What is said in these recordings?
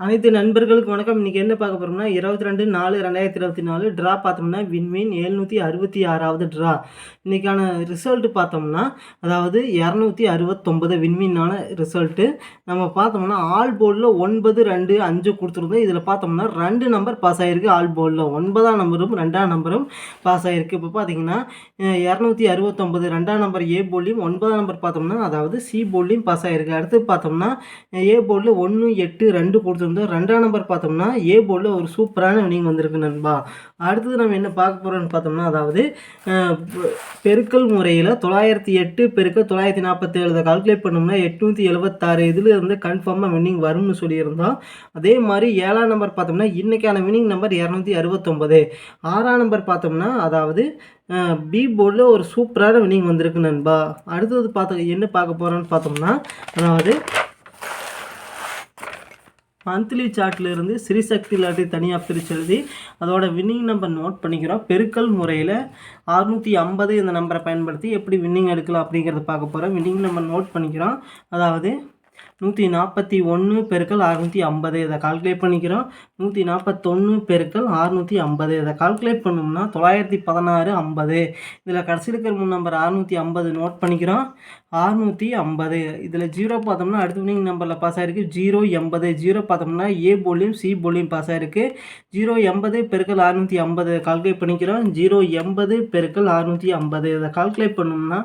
அனைத்து நண்பர்களுக்கு வணக்கம். இன்றைக்கி என்ன பார்க்க போகிறோம்னா இருபத்தி ரெண்டு நாலு ரெண்டாயிரத்தி இருபத்தி நாலு ட்ரா பார்த்தோம்னா விண்மீன் எழுநூற்றி அறுபத்தி ஆறாவது ட்ரா இன்றைக்கான ரிசல்ட்டு பார்த்தோம்னா அதாவது இரநூத்தி அறுபத்தொம்பது விண்மீனான ரிசல்ட்டு நம்ம பார்த்தோம்னா ஆல் போர்டில் ஒன்பது ரெண்டு அஞ்சு கொடுத்துருந்தோம். இதில் பார்த்தோம்னா ரெண்டு நம்பர் பாஸ் ஆகிருக்கு ஆல் போர்டில் ஒன்பதாம் நம்பரும் ரெண்டாம் நம்பரும் பாஸ் ஆகிருக்கு இப்போ பார்த்தீங்கன்னா இரநூத்தி அறுபத்தொம்பது ரெண்டாம் நம்பர் ஏ போர்ட்லையும் ஒன்பதாம் நம்பர் பார்த்தோம்னா அதாவது சி போர்ட்லையும் பாஸ் ஆகிருக்கு அடுத்து பார்த்தோம்னா ஏ போர்டில் ஒன்று எட்டு ரெண்டு கொடுத்துருந்தோம். ரெண்டாம் நம்பர் பார்த்தோம்னா ஏ போர்டில் ஒரு சூப்பரான வினிங் வந்திருக்கு நண்பா. அடுத்தது நம்ம என்ன பார்க்க போகிறோம்னு பார்த்தோம்னா அதாவது பெருக்கல் முறையில் தொள்ளாயிரத்தி எட்டு பெருக்கல் தொள்ளாயிரத்தி நாற்பத்தேழு கால்குலேட் பண்ணோம்னா எட்நூற்றி எழுபத்தாறு இதில் இருந்து கன்ஃபார்மாக வின்னிங் வரும்னு சொல்லியிருந்தோம் அதே மாதிரி ஏழாம் நம்பர் பார்த்தோம்னா இன்றைக்கான வின்னிங் நம்பர் இரநூத்தி அறுபத்தொம்பது ஆறாம் நம்பர் பார்த்தோம்னா அதாவது பி போர்டில் ஒரு சூப்பரான வின்னிங் வந்திருக்கு நண்பா. அடுத்தது பார்த்து என்ன பார்க்க போகிறோன்னு பார்த்தோம்னா அதாவது மந்த்லி சார்ட்ல இருந்து ஸ்ரீசக்தி லாட்டரி தனியாக பிரித்து எழுதி அதோட வின்னிங் நம்பர் நோட் பண்ணிக்கிறோம். பெருக்கல் முறையில் அறுநூற்றி ஐம்பது இந்த நம்பரை பயன்படுத்தி எப்படி வின்னிங் எடுக்கலாம் அப்படிங்கிறத பார்க்க போகிறோம் வின்னிங் நம்பர் நோட் பண்ணிக்கிறோம். அதாவது நூற்றி நாற்பத்தி ஒன்று பெருக்கல் அறுநூற்றி ஐம்பது. இதை கால்குலேட் பண்ணிக்கிறோம். நூற்றி நாற்பத்தொன்று பெருக்கல் அறுநூற்றி ஐம்பது. இதை கால்குலேட் பண்ணோம்னா தொள்ளாயிரத்தி பதினாறு ஐம்பது. இதில் கடைசியில் இருக்கிற மூணு நம்பர் அறுநூற்றி ஐம்பது நோட் பண்ணிக்கிறோம். அறுநூற்றி ஐம்பது. இதில் ஜீரோ பார்த்தோம்னா அடுத்த வினிங் நம்பரில் பாஸ் ஆகிருக்கு ஜீரோ எண்பது. ஜீரோ பார்த்தோம்னா ஏ போலியும் சி போலியும் பாஸ் ஆகிருக்கு ஜீரோ எண்பது பெருக்கல் அறுநூற்றி ஐம்பது. கால்குலேட் பண்ணிக்கிறோம். ஜீரோ எண்பது பெருக்கல் அறுநூற்றி ஐம்பது. இதை கால்குலேட் பண்ணோம்னா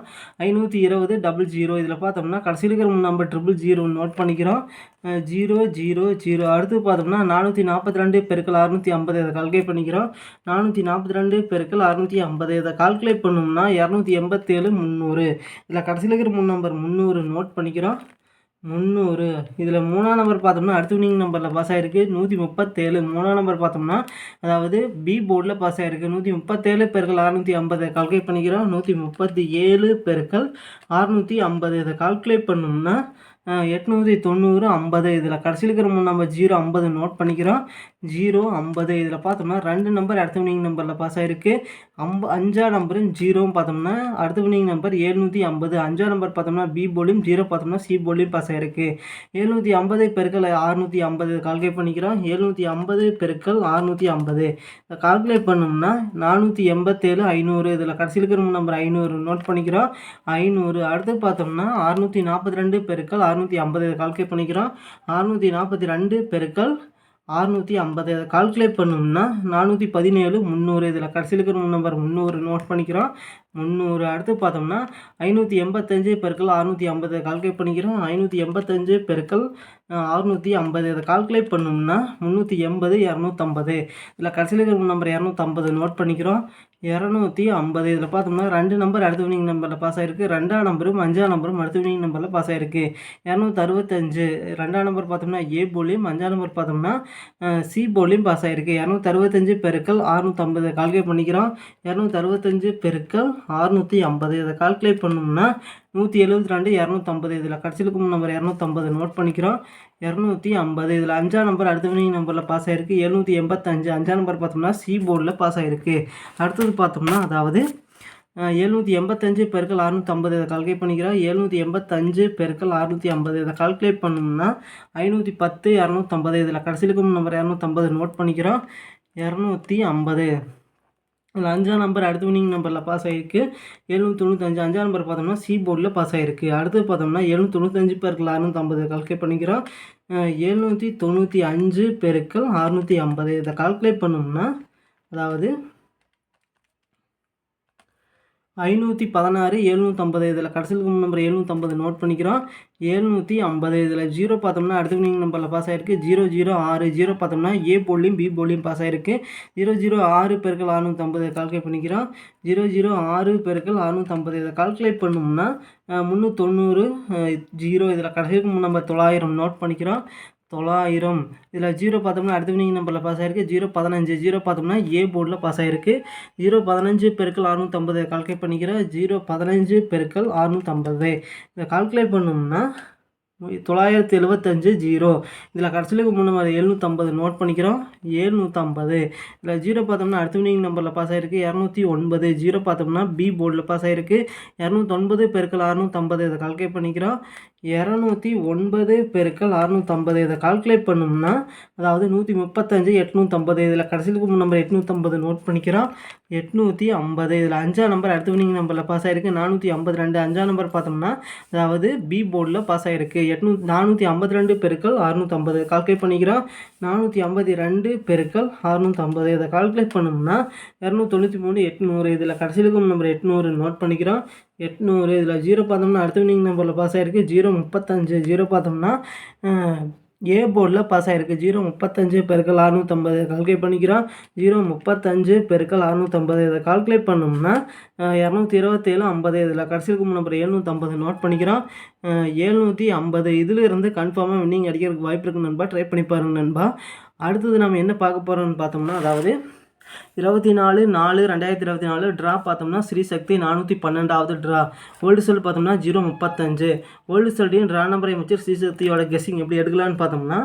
ஐநூற்றி இருபது டபுள் ஜீரோ இதில் பார்த்தோம்னா கடைசியில் இருக்கிற மூணு number triple zero note note பண்ணிக்கிறோம். ஜீரோ ஜீரோ ஜீரோ அடுத்து பார்த்தோம்னா நானூற்றி நாற்பத்தி ரெண்டு பெருக்கள் அறுநூற்றி ஐம்பது இதை கால்குலேட் பண்ணிக்கிறோம். நானூற்றி நாற்பத்தி ரெண்டு பெருக்கள் அறுநூற்றி ஐம்பது இதை கால்குலேட் பண்ணோம்னா இரநூத்தி எண்பத்தேழு முந்நூறு. இதில் கடைசியில் இருக்கிற மூணு நம்பர் முந்நூறு நோட் பண்ணிக்கிறோம். முந்நூறு. இதில் மூணாம் நம்பர் பார்த்தோம்னா அடுத்த வினிங் நம்பரில் பாஸ் ஆகிருக்கு நூற்றி முப்பத்தேழு. மூணாம் நம்பர் பார்த்தோம்னா அதாவது பி போர்டில் பாஸ் ஆகிருக்கு நூற்றி முப்பத்தேழு பெருக்கல் அறுநூற்றி ஐம்பது கால்குலேட் பண்ணிக்கிறோம். நூற்றி முப்பத்தி ஏழு பெருக்கல் அறுநூற்றி ஐம்பது இதை கால்குலேட் பண்ணோம்னா எட்நூற்றி தொண்ணூறு ஐம்பது. இதில் கடைசியில் இருக்கிற மூணு நம்பர் ஜீரோ ஐம்பது நோட் பண்ணிக்கிறோம். ஜீரோ ஐம்பது. இதில் பார்த்தோம்னா ரெண்டு நம்பர் அடுத்த வினிங் நம்பரில் பாஸ் ஆகிருக்கு அம்ப அஞ்சா நம்பரும் ஜீரோவும் பார்த்தோம்னா அடுத்த வினிங் நம்பர் ஏழ்நூற்றி ஐம்பது. அஞ்சா நம்பர் பார்த்தோம்னா பி போலியும் ஜீரோ பார்த்தோம்னா சி போலியும் பாஸ் ஆகிருக்கு ஏழ்நூற்றி ஐம்பது பெருக்கல் அறுநூற்றி ஐம்பது. கால்குலேட் பண்ணிக்கிறோம். எழுநூற்றி ஐம்பது பெருக்கல் அறுநூற்றி ஐம்பது. இதை கால்குலேட் பண்ணோம்னா நானூற்றி எண்பத்தேழு ஐநூறு. இதில் கடைசியில் இருக்கிற நம்பர் ஐநூறு. நோட் பண்ணிக்கிறோம். ஐநூறு. அடுத்து பார்த்தோம்னா அறுநூற்றி நாற்பத்தி ரெண்டு பெருக்கல் அறுநூற்றி ஐம்பது கால்குலேட் பண்ணிக்கிறோம். அறுநூற்றி நாற்பத்தி ரெண்டு பெருக்கல் அறுநூற்றி ஐம்பது. இதை கால்குலேட் பண்ணோம்னா நானூற்றி பதினேழு முந்நூறு. இதில் கடைசியில் இருக்கிற நம்பர் முந்நூறு நோட் பண்ணிக்கிறோம். முந்நூறு அடுத்து பார்த்தோம்னா ஐநூற்றி எண்பத்தஞ்சு பெருக்கள் அறுநூற்றி ஐம்பது. கால்குலேட் பண்ணிக்கிறோம். ஐநூற்றி எண்பத்தஞ்சு பெருக்கல் அறுநூற்றி ஐம்பது. அதை கால்குலேட் பண்ணோம்னா முந்நூற்றி எண்பது இரநூத்தம்பது. இதில் கடைசியில் இருக்கிற நம்பர் இரநூத்தம்பது நோட் பண்ணிக்கிறோம். இரநூத்தி ஐம்பது. இதில் பார்த்தோம்னா ரெண்டு நம்பர் அடுத்த வினிங் நம்பரில் பாஸ் ஆகிருக்கு ரெண்டாம் நம்பரும் அஞ்சாம் நம்பரும் அடுத்த வினிங் நம்பரில் பாஸ் ஆகிருக்கு இரநூத்தி அறுபத்தஞ்சு ரெண்டாம் நம்பர் பார்த்தோம்னா ஏ போலியும் அஞ்சாம் நம்பர் பார்த்தோம்னா சி போலியும் பாஸ் ஆகிருக்கு இரநூத்தி அறுபத்தஞ்சு பெருக்கல் அறுநூற்றம்பது கால்குலேட் பண்ணிக்கிறோம். இரநூத்தி அறுபத்தஞ்சு பெருக்கல் அறுநூற்றி ஐம்பது. இதை கால்குலேட் பண்ணோம்னா நூற்றி எழுபத்தி ரெண்டு இரநூத்தம்பது இதில். கடைசிலுக்கும் நம்பர் இரநூத்தம்பது நோட் பண்ணிக்கிறோம். இரநூத்தி ஐம்பது இதில். அஞ்சாம் நம்பர் அடுத்த வினிங் நம்பரில் பாஸ் ஆகிருக்கு எழுநூற்றி எண்பத்தஞ்சு அஞ்சாம் நம்பர் பார்த்தோம்னா சி போர்டில் பாஸ் ஆகிருக்கு அடுத்தது பார்த்தோம்னா அதாவது எழுநூற்றி எண்பத்தஞ்சு பெருக்கல் அறுநூற்றம்பது இதை கால்குலேட் பண்ணிக்கிறோம். எழுநூற்றி எண்பத்தஞ்சு பெருக்கள் அறுநூற்றி ஐம்பது இதை கால்குலேட் பண்ணோம்னா ஐநூற்றி பத்து இரநூத்தம்பது இதில். கடைசியிலுக்கும் நம்பர் இரநூத்தம்பது நோட் பண்ணிக்கிறோம். இரநூத்தி ஐம்பது. அதில் அஞ்சாம் நம்பர் அடுத்த வினிங் நம்பரில் பாஸ் ஆகிருக்கு எழுநூற்றி தொண்ணூத்தஞ்சு அஞ்சாம் நம்பர் பார்த்தோம்னா சி போர்டில் பாஸ் ஆகிருக்கு அடுத்து பார்த்தோம்னா எழுநூற்றி தொண்ணூத்தஞ்சு பேருக்கு அறுநூற்றம்பது கால்குலேட் பண்ணிக்கிறோம். எழுநூற்றி தொண்ணூற்றி அஞ்சு பெருக்கள் அறுநூற்றி ஐம்பது. இதை கால்குலேட் பண்ணோம்னா அதாவது ஐநூற்றி பதினாறு எழுநூற்றம்பது இதில் கடைசியில் நம்பர் எழுநூற்றம்பது நோட் பண்ணிக்கிறோம். எழுநூற்றி ஐம்பது. இதில் ஜீரோ பார்த்தோம்னா அடுத்த வினிங் நம்பரில் பாஸ் ஆகிருக்கு ஜீரோ ஜீரோ ஆறு. ஜீரோ பார்த்தோம்னா ஏ போலியும் பி போலியும் பாஸ் ஆகிருக்கு ஜீரோ ஜீரோ ஆறு பெருக்கள் அறுநூற்றம்பது கால்குலேட் பண்ணிக்கிறோம். ஜீரோ ஜீரோ ஆறு பெருக்கள் அறுநூற்றம்பது இதை கால்குலேட் பண்ணோம்னா முந்நூற்றொண்ணூறு ஜீரோ இதில் கடைசியில் நம்பர் தொள்ளாயிரம் நோட் பண்ணிக்கிறோம். தொள்ளாயிரம். இதில் ஜீரோ பார்த்தோம்னா அடுத்த வினிங் நம்பரில் பாஸ் ஆகிருக்கு ஜீரோ பதினஞ்சு. ஜீரோ பார்த்தோம்னா ஏ போர்டில் பாஸ் ஆகிருக்கு ஜீரோ பதினஞ்சு பெருக்கள் அறுநூற்றம்பது கால்குலேட் பண்ணிக்கிறோம் ஜீரோ பதினஞ்சு பெருக்கள் அறுநூற்றம்பது இதை கால்குலேட் பண்ணோம்னா தொள்ளாயிரத்தி எழுபத்தஞ்சு ஜீரோ. இதில் கடைசியிலுக்கு முன்னே எழுநூற்றம்பது நோட் பண்ணிக்கிறோம். ஏழ்நூற்றம்பது இதில் ஜீரோ பார்த்தோம்னா அடுத்த வினிங் நம்பரில் பாஸ் ஆகிருக்கு இரநூத்தி ஒன்பது. ஜீரோ பார்த்தோம்னா பி போர்டில் பாஸ் ஆகிருக்கு இரநூத்தொன்பது பெருக்கள் அறுநூற்றம்பது இதை கால்குலேட் பண்ணிக்கிறோம். இரநூத்தி ஒன்பது பெருக்கள் அறுநூற்றம்பது இதை கால்குலேட் பண்ணோம்னா அதாவது நூற்றி முப்பத்தஞ்சு எட்நூற்றம்பது இதில் கடைசியிலுக்கு நம்பர் எட்நூற்றம்பது நோட் பண்ணிக்கிறோம். எட்நூற்றி ஐம்பது இதில் அஞ்சாம் நம்பர் அடுத்த வினிங் நம்பரில் பாஸ் ஆகிருக்கு நானூற்றி ஐம்பது ரெண்டு. அஞ்சாம் நம்பர் பார்த்தோம்னா அதாவது பி போர்டில் பாஸ் ஆகிருக்கு எட்நூ நானூற்றி ஐம்பத்தி ரெண்டு பெருக்கள் அறுநூற்றம்பது கால்குலேட் பண்ணிக்கிறோம். நானூற்றி ஐம்பத்தி ரெண்டு பெருக்கள் அறுநூற்றம்பது இதை கால்குலேட் பண்ணோம்னா இரநூத்தொண்ணூற்றி மூணு எட்நூறு. இதில் கடைசியிலுக்கும் நம்பர் எட்நூறு நோட் பண்ணிக்கிறோம். எட்நூறு இதில் ஜீரோ பார்த்தோம்னா அடுத்த வினிங் நம்பரில் பாஸ் ஆகிருக்கு ஜீரோ முப்பத்தஞ்சு. ஜீரோ பார்த்தோம்னா ஏ போர்டில் பாஸ் ஆகிருக்கு ஜீரோ முப்பத்தஞ்சு பெருக்கள் அறுநூற்றம்பது கால்குலேட் பண்ணிக்கிறோம். ஜீரோ முப்பத்தஞ்சு பெருக்கள் அறுநூற்றம்பது இதை கால்குலேட் பண்ணோம்னா இரநூத்தி இருபத்தேழு ஐம்பது. இதில் கடைசிக்கு நம்பர் எழுநூற்றம்பது நோட் பண்ணிக்கிறோம். எழுநூற்றி ஐம்பது. இதிலிருந்து கன்ஃபார்மாக வின்னிங் அடிக்கிறதுக்கு வாய்ப்பு இருக்குது நண்பா. ட்ரை பண்ணி பாருங்கள் நண்பா. அடுத்தது நம்ம என்ன பார்க்க போகிறோம்னு பார்த்தோம்னா அதாவது இருபத்தி நாலு நாலு ரெண்டாயிரத்தி இருபத்தி நாலு ட்ரா பார்த்தோம்னா ஸ்ரீ சக்தி நானூற்றி பன்னெண்டாவது ட்ரா ஓல்டு செல் பார்த்தோம்னா ஜீரோ முப்பத்தஞ்சு. ஓல்டு செல்டையும் ட்ரா நம்பரை வச்சு ஸ்ரீ சக்தியோட கெஸ்ஸிங் எப்படி எடுக்கலான்னு பார்த்தோம்னா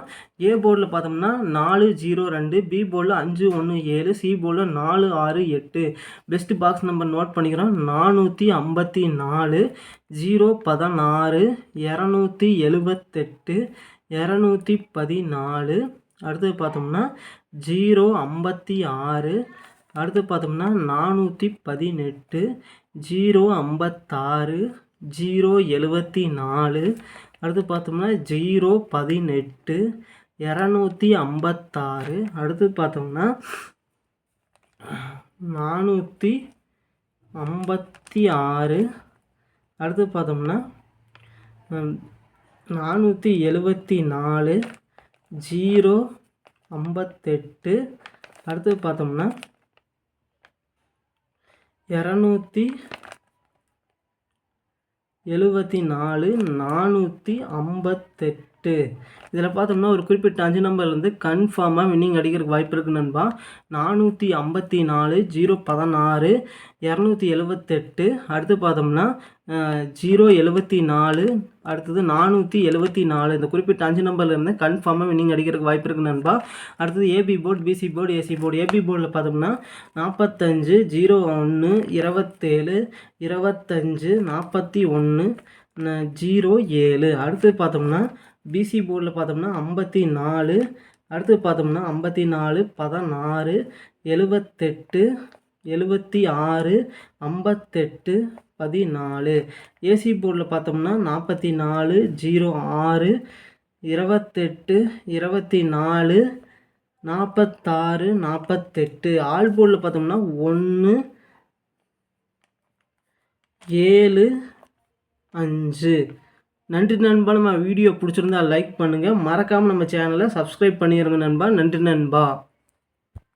ஏ போர்டில் பார்த்தோம்னா நாலு ஜீரோ ரெண்டு பி போர்டில் அஞ்சு ஒன்று ஏழு சி போர்டில் நாலு ஆறு எட்டு. பெஸ்ட் பாக்ஸ் நம்பர் நோட் பண்ணிக்கிறோம். நானூற்றி ஐம்பத்தி நாலு ஜீரோ பதினாறு இரநூத்தி எழுபத்தெட்டு இரநூத்தி பதினாலு அடுத்தது பார்த்தோம்னா ஜீரோ ஐம்பத்தி ஆறு. அடுத்து பார்த்தோம்னா நானூற்றி பதினெட்டு. ஜீரோ ஐம்பத்தாறு. ஜீரோ எழுபத்தி நாலு. அடுத்து பார்த்தோம்னா ஜீரோ பதினெட்டு. இரநூத்தி ஐம்பத்தாறு. அடுத்து பார்த்தோம்னா நானூற்றி ஐம்பத்தி ஆறு. அடுத்து பார்த்தோம்னா நானூற்றி எழுபத்தி நாலு. ஜீரோ ஐம்பத்தெட்டு. அடுத்து பார்த்தோம்னா இரநூத்தி எழுபத்தி நாலு நானூற்றி ஐம்பத்தெட்டு. இதில் பார்த்தோம்னா ஒரு குறிப்பிட்ட அஞ்சு நம்பர்லேருந்து கன்ஃபார்மாக வின்னிங் அடிக்கிறதுக்கு வாய்ப்பு இருக்குது நண்பா. நானூற்றி ஐம்பத்தி நாலு ஜீரோ பதினாறு இரநூத்தி எழுபத்தெட்டு அடுத்து பார்த்தோம்னா ஜீரோ எழுபத்தி நாலு அடுத்தது நானூற்றி எழுபத்தி நாலு. இந்த குறிப்பிட்ட அஞ்சு நம்பரில் இருந்து கன்ஃபார்மாக வின்னிங் அடிக்கிறதுக்கு வாய்ப்பு இருக்குது நண்பா. அடுத்தது AB board BC board AC board AB போர்டில் பார்த்தோம்னா நாற்பத்தஞ்சு ஜீரோ ஒன்று இருபத்தேழு இருபத்தஞ்சு நாற்பத்தி ஒன்று ஜீரோ ஏழு. அடுத்து பார்த்தோம்னா பிசி போர்டில் பார்த்தோம்னா ஐம்பத்தி நாலு. அடுத்து பார்த்தோம்னா ஐம்பத்தி நாலு பதினாறு எழுபத்தெட்டு எழுபத்தி ஆறு ஐம்பத்தெட்டு பதினாலு. ஏசி போர்டில் பார்த்தோம்னா நாற்பத்தி நாலு ஜீரோ ஆறு இருபத்தெட்டு இருபத்தி நாலு நாற்பத்தாறு நாற்பத்தெட்டு. ஆல் போர்டில் பார்த்தோம்னா ஒன்று ஏழு அஞ்சு. நன்றி நண்பா. நம்ம வீடியோ பிடிச்சிருந்தா லைக் பண்ணுங்கள் மறக்காமல் நம்ம சேனலை சப்ஸ்கிரைப் பண்ணிடுங்க நண்பா. நன்றி நண்பா.